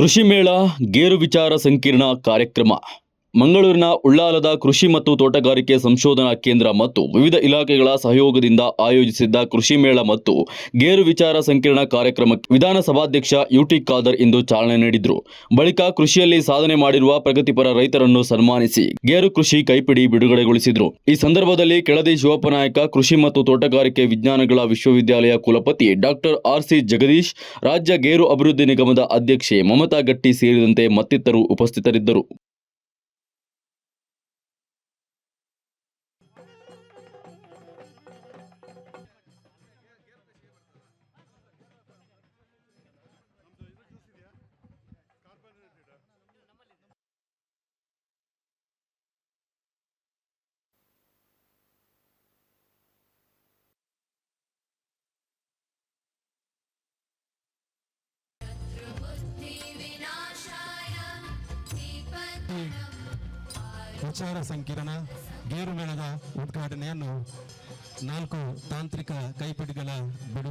ಕೃಷಿ ಮೇಳ ಗೇರು ವಿಚಾರ ಸಂಕಿರಣ ಕಾರ್ಯಕ್ರಮ. ಮಂಗಳೂರಿನ ಉಳ್ಳಾಲದ ಕೃಷಿ ಮತ್ತು ತೋಟಗಾರಿಕೆ ಸಂಶೋಧನಾ ಕೇಂದ್ರ ಮತ್ತು ವಿವಿಧ ಇಲಾಖೆಗಳ ಸಹಯೋಗದಿಂದ ಆಯೋಜಿಸಿದ್ದ ಕೃಷಿ ಮೇಳ ಮತ್ತು ಗೇರು ವಿಚಾರ ಸಂಕಿರಣ ಕಾರ್ಯಕ್ರಮಕ್ಕೆ ವಿಧಾನಸಭಾಧ್ಯಕ್ಷ ಯುಟಿ ಖಾದರ್ ಇಂದು ಚಾಲನೆ ನೀಡಿದರು. ಬಳಿಕ ಕೃಷಿಯಲ್ಲಿ ಸಾಧನೆ ಮಾಡಿರುವ ಪ್ರಗತಿಪರ ರೈತರನ್ನು ಸನ್ಮಾನಿಸಿ ಗೇರು ಕೃಷಿ ಕೈಪಿಡಿ ಬಿಡುಗಡೆಗೊಳಿಸಿದರು. ಈ ಸಂದರ್ಭದಲ್ಲಿ ಕೆಳದಿ ಶಿವಪ್ಪನಾಯಕ, ಕೃಷಿ ಮತ್ತು ತೋಟಗಾರಿಕೆ ವಿಜ್ಞಾನಗಳ ವಿಶ್ವವಿದ್ಯಾಲಯ ಕುಲಪತಿ ಡಾಕ್ಟರ್ ಆರ್ ಸಿ ಜಗದೀಶ್, ರಾಜ್ಯ ಗೇರು ಅಭಿವೃದ್ಧಿ ನಿಗಮದ ಅಧ್ಯಕ್ಷೆ ಮಮತಾ ಗಟ್ಟಿ ಸೇರಿದಂತೆ ಮತ್ತಿತರರು ಉಪಸ್ಥಿತರಿದ್ದರು. ವಿಚಾರ ಸಂಕಿರಣ ಗೇರು ಮೇಳದ ಉದ್ಘಾಟನೆಯನ್ನು ನಾಲ್ಕು ತಾಂತ್ರಿಕ ಕೈಪಿಡಿಗಳ ಬಿಡುಗಡೆ